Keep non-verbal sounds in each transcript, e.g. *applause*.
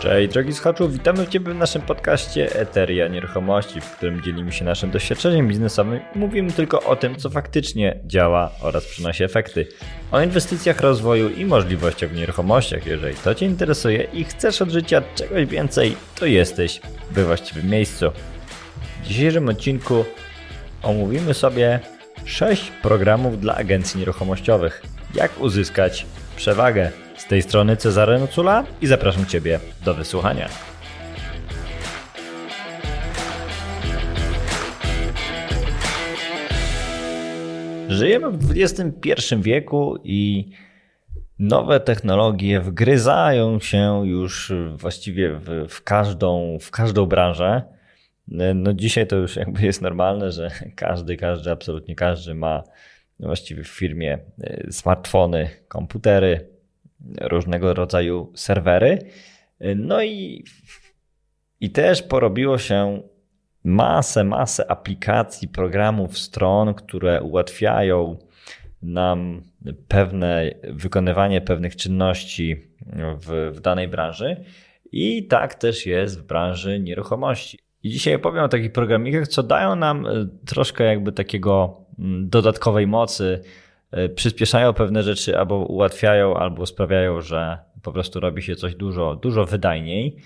Cześć drogi słuchaczu, witamy Ciebie w naszym podcaście Eteria Nieruchomości, w którym dzielimy się naszym doświadczeniem biznesowym i mówimy tylko o tym, co faktycznie działa oraz przynosi efekty. O inwestycjach, rozwoju i możliwościach w nieruchomościach. Jeżeli to Cię interesuje i chcesz od życia czegoś więcej, to jesteś we właściwym miejscu. W dzisiejszym odcinku omówimy sobie 6 programów dla agencji nieruchomościowych. Jak uzyskać przewagę. Z tej strony Cezary Nocula i zapraszam Ciebie do wysłuchania. Żyjemy w XXI wieku i nowe technologie wgryzają się już właściwie w, w, każdą, w każdą branżę. No dzisiaj to już jakby jest normalne, że każdy, każdy, absolutnie każdy ma właściwie w firmie y, smartfony, komputery, różnego rodzaju serwery. No i, i też porobiło się masę, masę aplikacji, programów, stron, które ułatwiają nam pewne wykonywanie pewnych czynności w, w danej branży. I tak też jest w branży nieruchomości. I dzisiaj opowiem o takich programikach, co dają nam y, troszkę jakby takiego mm, dodatkowej mocy, przyspieszają pewne rzeczy albo ułatwiają, albo sprawiają, że po prostu robi się coś dużo, dużo wydajniej.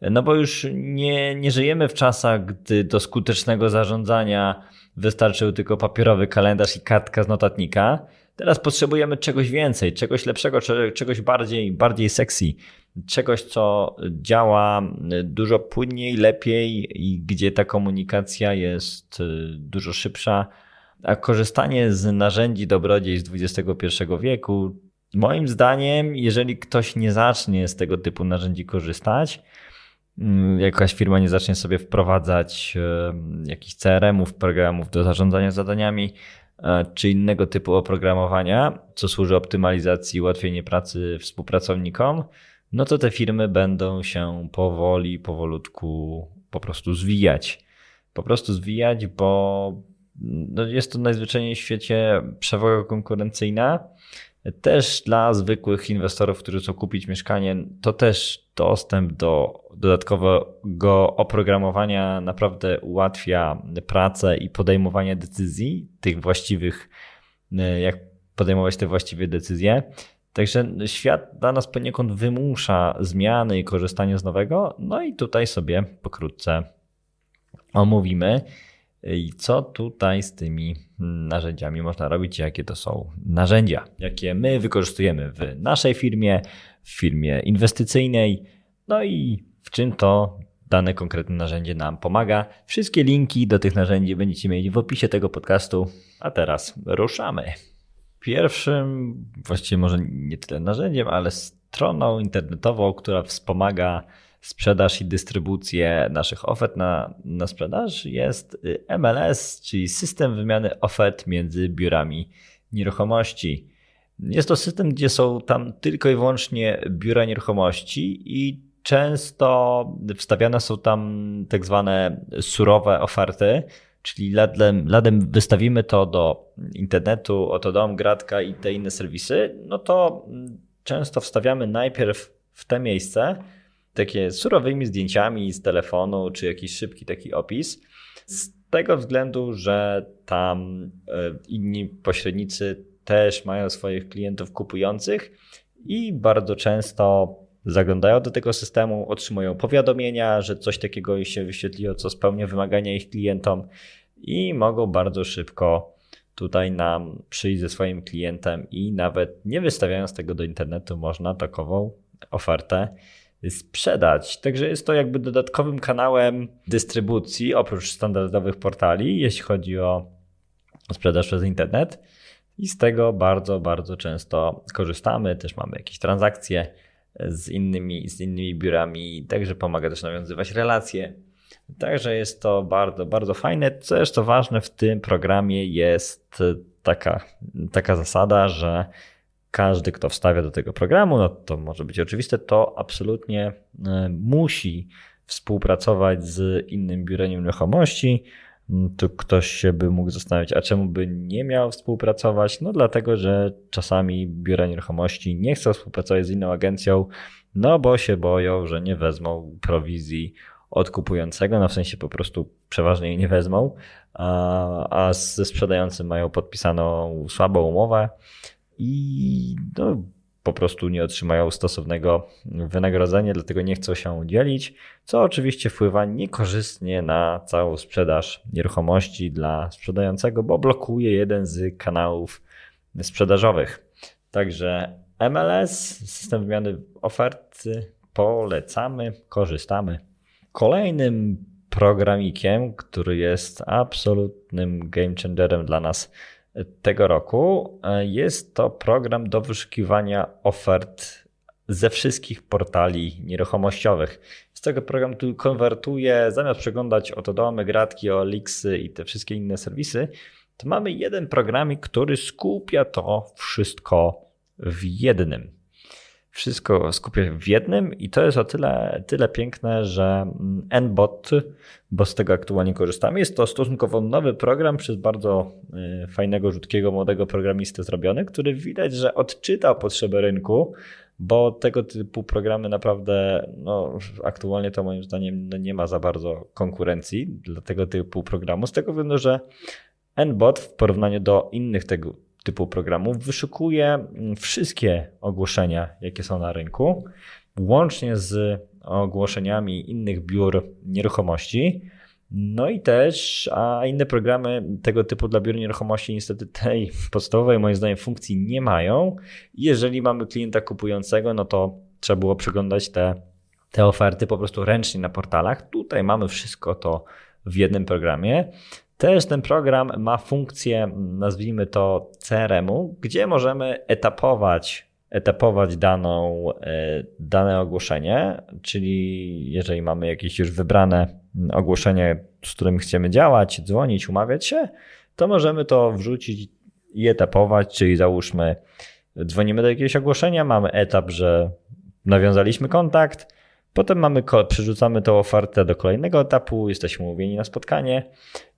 No bo już nie, nie żyjemy w czasach, gdy do skutecznego zarządzania wystarczył tylko papierowy kalendarz i kartka z notatnika. Teraz potrzebujemy czegoś więcej, czegoś lepszego, czegoś bardziej, bardziej sexy, czegoś, co działa dużo płynniej, lepiej i gdzie ta komunikacja jest y, dużo szybsza. A korzystanie z narzędzi dobrodziejstw XXI wieku, moim zdaniem, jeżeli ktoś nie zacznie z tego typu narzędzi korzystać, mm, jakaś firma nie zacznie sobie wprowadzać jakichś CRM-ów, programów do zarządzania zadaniami, E, czy innego typu oprogramowania, co służy optymalizacji i ułatwienie pracy współpracownikom, no to te firmy będą się powoli, powolutku po prostu zwijać. Po prostu zwijać, bo no jest to najzwyczajniej w świecie przewaga konkurencyjna. Też dla zwykłych inwestorów, którzy chcą kupić mieszkanie, to też dostęp do dodatkowego oprogramowania naprawdę ułatwia pracę i podejmowanie decyzji, tych właściwych, e, jak podejmować te właściwe decyzje. Także świat dla nas poniekąd wymusza zmiany i korzystanie z nowego. No i tutaj sobie pokrótce omówimy, i co tutaj z tymi narzędziami można robić, jakie to są narzędzia, jakie my wykorzystujemy w naszej firmie, w firmie inwestycyjnej, no i w czym to dane konkretne narzędzie nam pomaga. Wszystkie linki do tych narzędzi będziecie mieli w opisie tego podcastu. A teraz ruszamy. Pierwszym, właściwie może nie tyle narzędziem, ale stroną internetową, która wspomaga sprzedaż i dystrybucję naszych ofert na, na sprzedaż jest MLS, czyli system wymiany ofert między biurami nieruchomości. Jest to system, gdzie są tam tylko i wyłącznie biura nieruchomości i często wstawiane są tam tak zwane surowe oferty, czyli ladem, ladem wystawimy to do internetu, oto dom, gratka i te inne serwisy, no to często wstawiamy najpierw w te miejsce takie surowymi zdjęciami z telefonu, czy jakiś szybki taki opis. Z tego względu, że tam e, inni pośrednicy też mają swoich klientów kupujących i bardzo często zaglądają do tego systemu, otrzymują powiadomienia, że coś takiego się wyświetliło, co spełnia wymagania ich klientom i mogą bardzo szybko tutaj nam przyjść ze swoim klientem i nawet nie wystawiając tego do internetu, można takową ofertę sprzedać. Także jest to jakby dodatkowym kanałem dystrybucji oprócz standardowych portali, jeśli chodzi o sprzedaż przez internet. I z tego bardzo, bardzo często korzystamy. Też mamy jakieś transakcje z innymi, z innymi biurami, także pomaga też nawiązywać relacje. Także jest to bardzo, bardzo fajne. Co jeszcze ważne w tym programie jest taka, taka zasada, że każdy, kto wstawia do tego programu, no to może być oczywiste, to absolutnie e, musi współpracować z innym biurem nieruchomości, tu ktoś się by mógł zastanawiać, a czemu by nie miał współpracować? No dlatego, że czasami biura nieruchomości nie chcą współpracować z inną agencją, no bo się boją, że nie wezmą prowizji od kupującego, no w sensie po prostu przeważnie jej nie wezmą, a, a ze sprzedającym mają podpisaną słabą umowę i no, po prostu nie otrzymają stosownego wynagrodzenia, dlatego nie chcą się dzielić, co oczywiście wpływa niekorzystnie na całą sprzedaż nieruchomości dla sprzedającego, bo blokuje jeden z kanałów sprzedażowych. Także MLS, system wymiany ofert, polecamy, korzystamy. Kolejnym programikiem, który jest absolutnym game changerem dla nas tego roku, jest to program do wyszukiwania ofert ze wszystkich portali nieruchomościowych. Z tego program tu konwertuje, zamiast przeglądać oto domy, gratki, Olixy i te wszystkie inne serwisy, to mamy jeden programik, który skupia to wszystko w jednym wszystko skupię w jednym i to jest o tyle, tyle piękne, że NBot, bo z tego aktualnie korzystamy, jest to stosunkowo nowy program przez bardzo y, fajnego, rzutkiego, młodego programistę zrobiony, który widać, że odczytał potrzeby rynku, bo tego typu programy naprawdę, no, aktualnie to moim zdaniem no, nie ma za bardzo konkurencji dla tego typu programu, z tego względu, że NBot w porównaniu do innych tego, typu programów wyszukuje mm, wszystkie ogłoszenia, jakie są na rynku, łącznie z ogłoszeniami innych biur nieruchomości. No i też, a inne programy tego typu dla biur nieruchomości niestety tej *laughs* podstawowej moim zdaniem funkcji nie mają. Jeżeli mamy klienta kupującego, no to trzeba było przeglądać te, te oferty po prostu ręcznie na portalach. Tutaj mamy wszystko to w jednym programie. Też ten program ma funkcję, nazwijmy to CRM-u, gdzie możemy etapować, etapować daną, e, dane ogłoszenie, czyli jeżeli mamy jakieś już wybrane ogłoszenie, z którym chcemy działać, dzwonić, umawiać się, to możemy to wrzucić i etapować, czyli załóżmy, dzwonimy do jakiegoś ogłoszenia, mamy etap, że nawiązaliśmy kontakt, potem mamy, przerzucamy tą ofertę do kolejnego etapu, jesteśmy umówieni na spotkanie,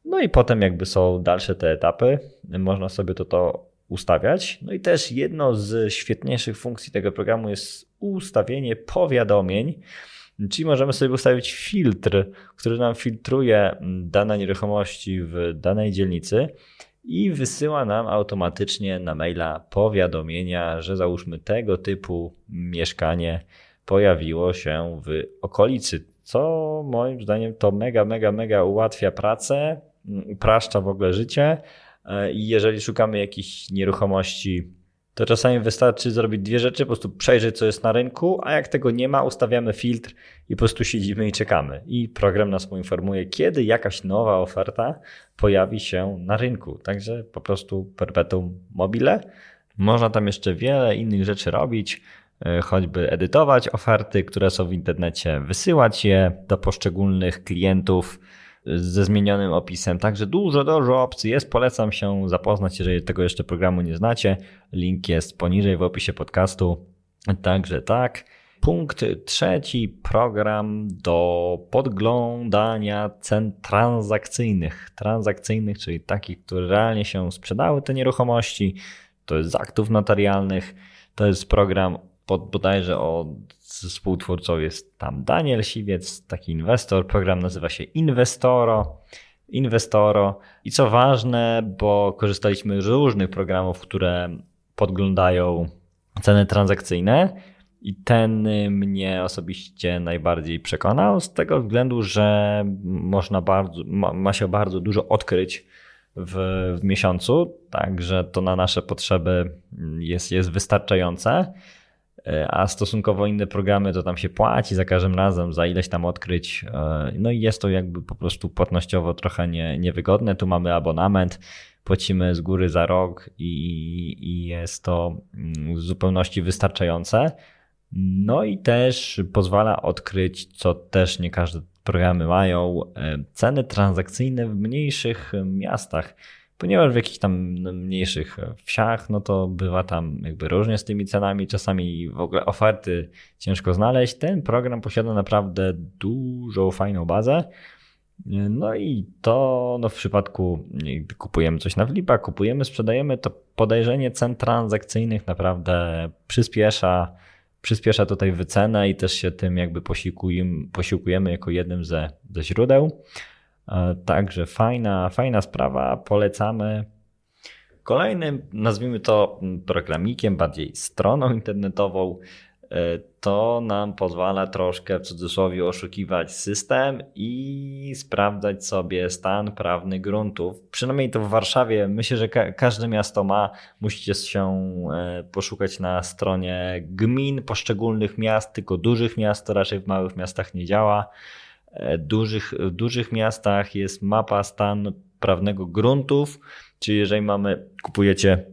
no i potem jakby są dalsze te etapy, można sobie to, to ustawiać. No i też jedno z świetniejszych funkcji tego programu jest ustawienie powiadomień, czyli możemy sobie ustawić filtr, który nam filtruje dane nieruchomości w danej dzielnicy i wysyła nam automatycznie na maila powiadomienia, że załóżmy tego typu mieszkanie pojawiło się w okolicy, co moim zdaniem to mega, mega, mega ułatwia pracę upraszcza w ogóle życie. E, I jeżeli szukamy jakichś nieruchomości, to czasami wystarczy zrobić dwie rzeczy, po prostu przejrzeć, co jest na rynku, a jak tego nie ma, ustawiamy filtr i po prostu siedzimy i czekamy. I program nas poinformuje, kiedy jakaś nowa oferta pojawi się na rynku. Także po prostu perpetuum mobile. Można tam jeszcze wiele innych rzeczy robić, choćby edytować oferty, które są w internecie, wysyłać je do poszczególnych klientów ze zmienionym opisem. Także dużo, dużo opcji jest. Polecam się zapoznać, jeżeli tego jeszcze programu nie znacie. Link jest poniżej w opisie podcastu. Także tak. Punkt trzeci, program do podglądania cen transakcyjnych. Transakcyjnych, czyli takich, które realnie się sprzedały te nieruchomości. To jest z aktów notarialnych. To jest program pod bodajże od współtwórcą jest tam Daniel Siwiec, taki inwestor. Program nazywa się Inwestoro. Inwestoro. I co ważne, bo korzystaliśmy z różnych programów, które podglądają ceny transakcyjne. I ten mnie osobiście najbardziej przekonał, z tego względu, że można bardzo, ma, ma się bardzo dużo odkryć w, w miesiącu, także to na nasze potrzeby jest, jest wystarczające. E, a stosunkowo inne programy to tam się płaci za każdym razem, za ileś tam odkryć. E, no i jest to jakby po prostu płatnościowo trochę nie, niewygodne. Tu mamy abonament, płacimy z góry za rok i, i jest to mm, w zupełności wystarczające. No i też pozwala odkryć, co też nie każde programy mają, e, ceny transakcyjne w mniejszych miastach ponieważ w jakichś tam mniejszych wsiach, no to bywa tam jakby różnie z tymi cenami, czasami w ogóle oferty ciężko znaleźć. Ten program posiada naprawdę dużą fajną bazę No i to no w przypadku, gdy kupujemy coś na Flipa, kupujemy, sprzedajemy, to podejrzenie cen transakcyjnych naprawdę przyspiesza, przyspiesza tutaj wycenę i też się tym jakby posiłkujemy, posiłkujemy jako jednym ze, ze źródeł. E, także fajna, fajna sprawa, polecamy. Kolejnym, nazwijmy to programikiem, bardziej stroną internetową, E, to nam pozwala troszkę w cudzysłowie oszukiwać system i sprawdzać sobie stan prawny gruntów. Przynajmniej to w Warszawie. Myślę, że ka każde miasto ma. Musicie się e, poszukać na stronie gmin poszczególnych miast, tylko dużych miast, to raczej w małych miastach nie działa. E, dużych, w dużych miastach jest mapa stanu prawnego gruntów, czyli jeżeli mamy, kupujecie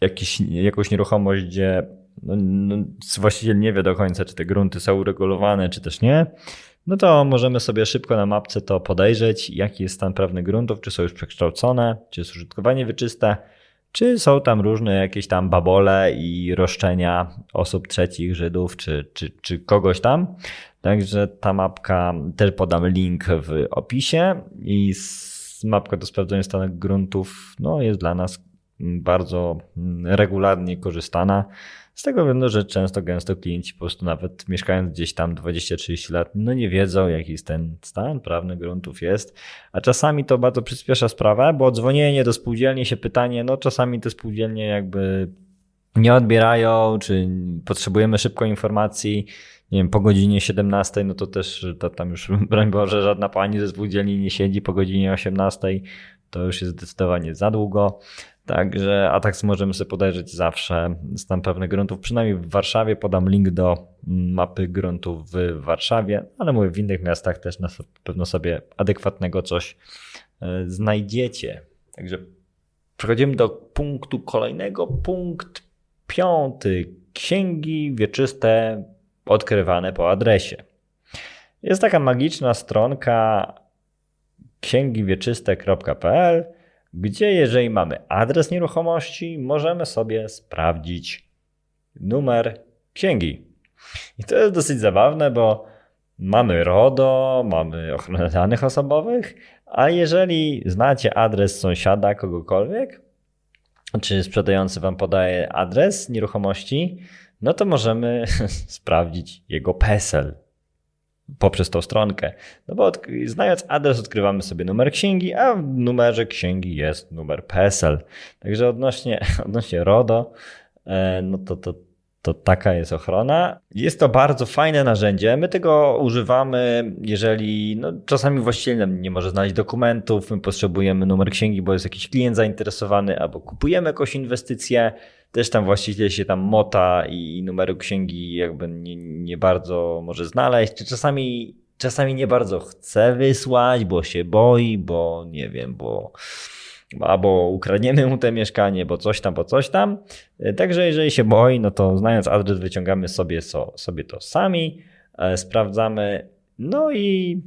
jakiś, jakąś nieruchomość, gdzie no, no, właściciel nie wie do końca, czy te grunty są uregulowane, czy też nie, no to możemy sobie szybko na mapce to podejrzeć, jaki jest stan prawny gruntów, czy są już przekształcone, czy jest użytkowanie wyczyste, czy są tam różne jakieś tam babole i roszczenia osób trzecich, Żydów, czy, czy, czy kogoś tam. Także ta mapka, też podam link w opisie i mapka do sprawdzenia stanu gruntów no, jest dla nas bardzo regularnie korzystana. Z tego względu, że często, gęsto klienci po prostu nawet mieszkając gdzieś tam 20-30 lat, no nie wiedzą, jaki jest ten stan prawny gruntów jest, a czasami to bardzo przyspiesza sprawę, bo dzwonienie do spółdzielni się pytanie, no czasami te spółdzielnie jakby nie odbierają, czy potrzebujemy szybko informacji, nie wiem, po godzinie 17, no to też to tam już, *laughs* broń Boże, żadna pani ze spółdzielni nie siedzi po godzinie 18, to już jest zdecydowanie za długo. Także Atax możemy sobie podejrzeć zawsze stan pewnych gruntów. Przynajmniej w Warszawie podam link do mapy gruntów w Warszawie, ale mówię, w innych miastach też na pewno sobie adekwatnego coś e, znajdziecie. Także przechodzimy do punktu kolejnego. Punkt piąty. Księgi wieczyste odkrywane po adresie. Jest taka magiczna stronka księgiwieczyste.pl gdzie jeżeli mamy adres nieruchomości, możemy sobie sprawdzić numer księgi. I to jest dosyć zabawne, bo mamy RODO, mamy ochronę danych osobowych, a jeżeli znacie adres sąsiada kogokolwiek, czy sprzedający wam podaje adres nieruchomości, no to możemy *laughs* sprawdzić jego PESEL, poprzez tą stronkę. No bo znając adres, odkrywamy sobie numer księgi, a w numerze księgi jest numer PESEL. Także odnośnie, *laughs* odnośnie RODO, e, no to, to, to taka jest ochrona. Jest to bardzo fajne narzędzie. My tego używamy, jeżeli no, czasami właściciel nie może znaleźć dokumentów, my potrzebujemy numer księgi, bo jest jakiś klient zainteresowany, albo kupujemy jakąś inwestycję też tam właściciel się tam mota i numeru księgi jakby nie, nie bardzo może znaleźć, czy czasami, czasami nie bardzo chce wysłać, bo się boi, bo nie wiem, bo albo ukradniemy mu te mieszkanie, bo coś tam, bo coś tam. Także jeżeli się boi, no to znając adres wyciągamy sobie, so, sobie to sami, e, sprawdzamy, no i,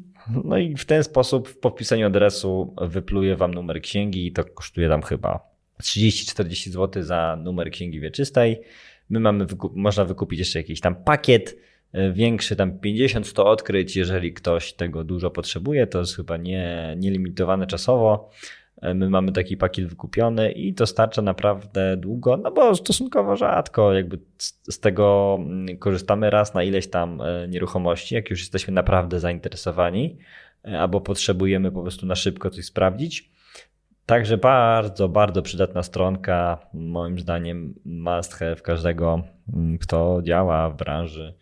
no i w ten sposób w podpisaniu adresu wypluje wam numer księgi i to kosztuje tam chyba 30-40 zł za numer księgi wieczystej. My mamy, można wykupić jeszcze jakiś tam pakiet e, większy, tam 50-100 odkryć, jeżeli ktoś tego dużo potrzebuje, to jest chyba nie, nielimitowane czasowo. E, my mamy taki pakiet wykupiony i to starcza naprawdę długo, no bo stosunkowo rzadko jakby z tego mm, korzystamy raz na ileś tam e, nieruchomości, jak już jesteśmy naprawdę zainteresowani albo potrzebujemy po prostu na szybko coś sprawdzić. Także bardzo, bardzo przydatna stronka. Moim zdaniem must have każdego, mm, kto działa w branży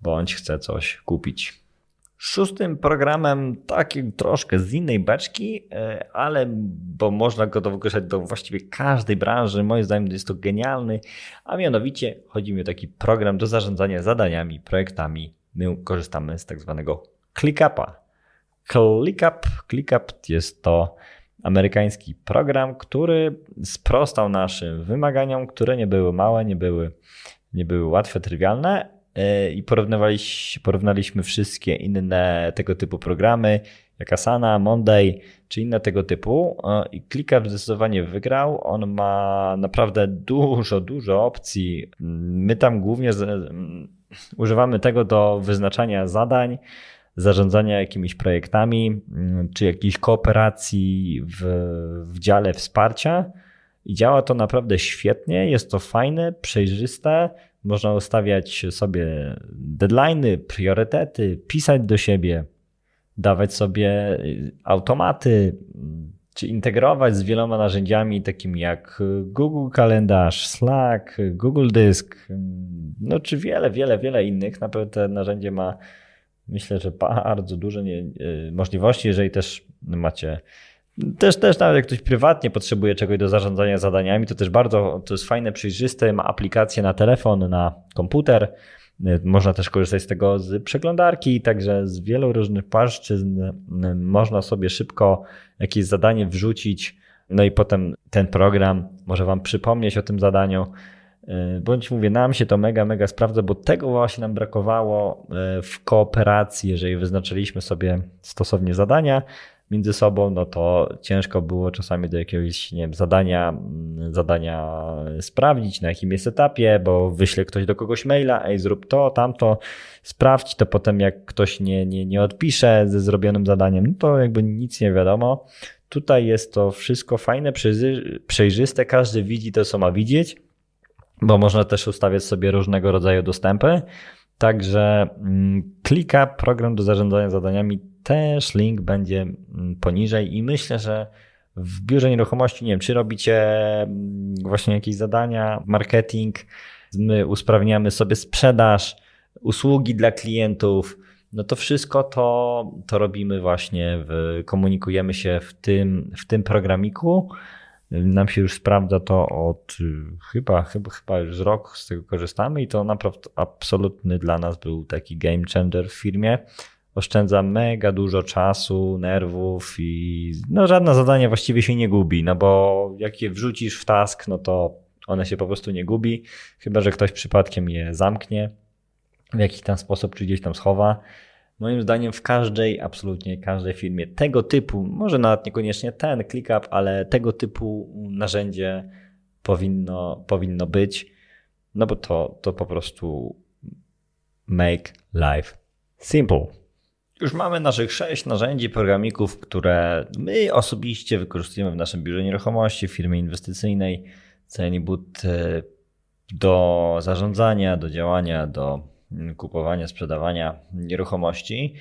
bądź chce coś kupić. Szóstym programem, takim troszkę z innej beczki, e, ale bo można go wykorzystać do właściwie każdej branży. Moim zdaniem jest to genialny, a mianowicie chodzi mi o taki program do zarządzania zadaniami, projektami. My korzystamy z tak zwanego ClickUpa. ClickUp, ClickUp jest to amerykański program, który sprostał naszym wymaganiom, które nie były małe, nie były, nie były łatwe, trywialne i porównywaliśmy, porównaliśmy wszystkie inne tego typu programy, jak Asana, Monday czy inne tego typu e, i ClickUp zdecydowanie wygrał. On ma naprawdę dużo, dużo opcji. My tam głównie z, używamy tego do wyznaczania zadań, zarządzania jakimiś projektami, mm, czy jakiejś kooperacji w, w dziale wsparcia. I działa to naprawdę świetnie, jest to fajne, przejrzyste. Można ustawiać sobie deadlines, priorytety, pisać do siebie, dawać sobie y, automaty, czy integrować z wieloma narzędziami takimi jak Google Kalendarz, Slack, Google Dysk, no czy wiele, wiele, wiele innych. Na pewno to narzędzie ma myślę, że bardzo duże y, możliwości, jeżeli też macie też, też nawet jak ktoś prywatnie potrzebuje czegoś do zarządzania zadaniami, to też bardzo to jest fajne, przejrzyste, ma aplikację na telefon, na komputer. Y, można też korzystać z tego z przeglądarki, także z wielu różnych płaszczyzn y, można sobie szybko jakieś zadanie wrzucić, no i potem ten program może Wam przypomnieć o tym zadaniu. E, bądź mówię, nam się to mega, mega sprawdza, bo tego właśnie nam brakowało w kooperacji, jeżeli wyznaczyliśmy sobie stosownie zadania między sobą, no to ciężko było czasami do jakiegoś nie wiem, zadania, mm, zadania sprawdzić, na jakim jest etapie, bo wyśle ktoś do kogoś maila, ej, zrób to, tamto, sprawdź, to potem jak ktoś nie, nie, nie odpisze ze zrobionym zadaniem, no to jakby nic nie wiadomo. Tutaj jest to wszystko fajne, przejrzyste, każdy widzi to, co ma widzieć bo można też ustawiać sobie różnego rodzaju dostępy. Także mm, klika program do zarządzania zadaniami, też link będzie mm, poniżej i myślę, że w biurze nieruchomości, nie wiem, czy robicie mm, właśnie jakieś zadania, marketing, my usprawniamy sobie sprzedaż, usługi dla klientów, no to wszystko to, to robimy właśnie, w, komunikujemy się w tym, w tym programiku. Nam się już sprawdza to od y, chyba, chyba, chyba już rok z tego korzystamy i to naprawdę absolutny dla nas był taki game changer w firmie. Oszczędza mega dużo czasu, nerwów i no żadne zadanie właściwie się nie gubi, no bo jak je wrzucisz w task, no to one się po prostu nie gubi, chyba że ktoś przypadkiem je zamknie w jakiś tam sposób, czy gdzieś tam schowa. Moim zdaniem w każdej, absolutnie każdej firmie tego typu, może nawet niekoniecznie ten ClickUp, ale tego typu narzędzie powinno, powinno być, no bo to, to po prostu make life simple. Już mamy naszych sześć narzędzi, programików, które my osobiście wykorzystujemy w naszym biurze nieruchomości, w firmie inwestycyjnej. Cenibut e, do zarządzania, do działania, do kupowania, sprzedawania nieruchomości,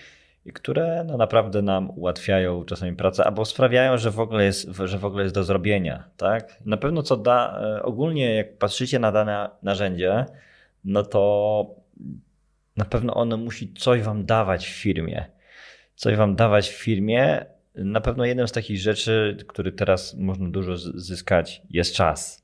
które no naprawdę nam ułatwiają czasami pracę, albo sprawiają, że w ogóle jest, że w ogóle jest do zrobienia. Tak? Na pewno co da, e, ogólnie jak patrzycie na dane narzędzie, no to na pewno ono musi coś wam dawać w firmie. Coś wam dawać w firmie. Na pewno jedną z takich rzeczy, który teraz można dużo zyskać, jest czas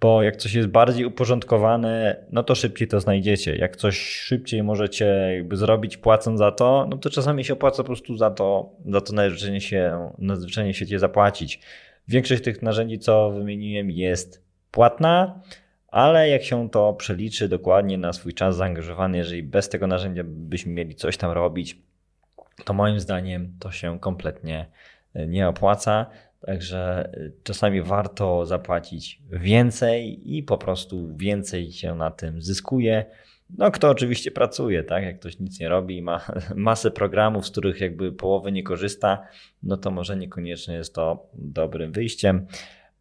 bo jak coś jest bardziej uporządkowane, no to szybciej to znajdziecie. Jak coś szybciej możecie jakby zrobić płacąc za to, no to czasami się opłaca po prostu za to, za to nadzwyczajnie się, nadzwyczajnie się zapłacić. Większość tych narzędzi, co wymieniłem, jest płatna, ale jak się to przeliczy dokładnie na swój czas zaangażowany, jeżeli bez tego narzędzia byśmy mieli coś tam robić, to moim zdaniem to się kompletnie nie opłaca. Także y, czasami warto zapłacić więcej i po prostu więcej się na tym zyskuje. No, kto oczywiście pracuje, tak? Jak ktoś nic nie robi i ma *laughs* masę programów, z których jakby połowy nie korzysta, no to może niekoniecznie jest to dobrym wyjściem,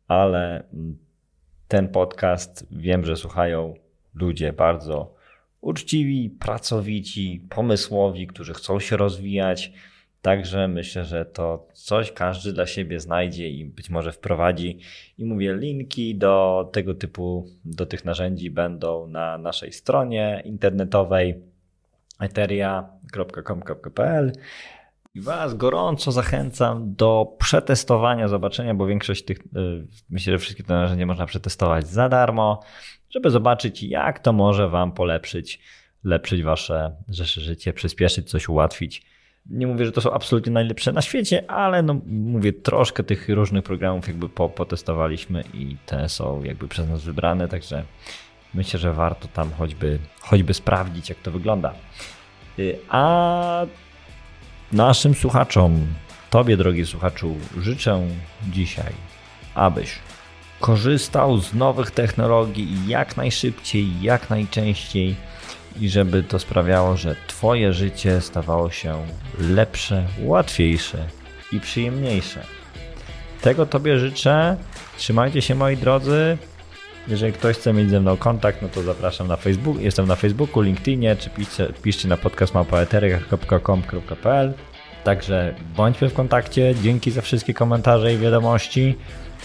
ale mm, ten podcast wiem, że słuchają ludzie bardzo uczciwi, pracowici, pomysłowi, którzy chcą się rozwijać Także myślę, że to coś każdy dla siebie znajdzie i być może wprowadzi. I mówię, linki do tego typu, do tych narzędzi będą na naszej stronie internetowej eteria.com.pl. I Was gorąco zachęcam do przetestowania, zobaczenia, bo większość tych, y, myślę, że wszystkie te narzędzia można przetestować za darmo, żeby zobaczyć, jak to może Wam polepszyć, lepszyć Wasze, życie, przyspieszyć, coś ułatwić nie mówię, że to są absolutnie najlepsze na świecie, ale no mówię, troszkę tych różnych programów jakby po, potestowaliśmy i te są jakby przez nas wybrane, także myślę, że warto tam choćby, choćby sprawdzić, jak to wygląda. Y, a naszym słuchaczom, Tobie drogi słuchaczu, życzę dzisiaj, abyś korzystał z nowych technologii jak najszybciej, jak najczęściej i żeby to sprawiało, że Twoje życie stawało się lepsze, łatwiejsze i przyjemniejsze. Tego Tobie życzę. Trzymajcie się moi drodzy. Jeżeli ktoś chce mieć ze mną kontakt, no to zapraszam na Facebook. Jestem na Facebooku, LinkedInie, czy piszcie, piszcie na podcastmałpaeteryk.com.pl Także bądźmy w kontakcie. Dzięki za wszystkie komentarze i wiadomości,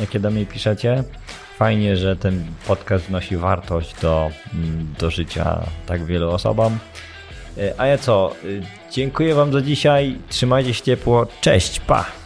jakie do mnie piszecie. Fajnie, że ten podcast wnosi wartość do, mm, do życia tak wielu osobom. E, A ja co? Y, Dziękuję Wam za dzisiaj. Trzymajcie się ciepło. Cześć, pa!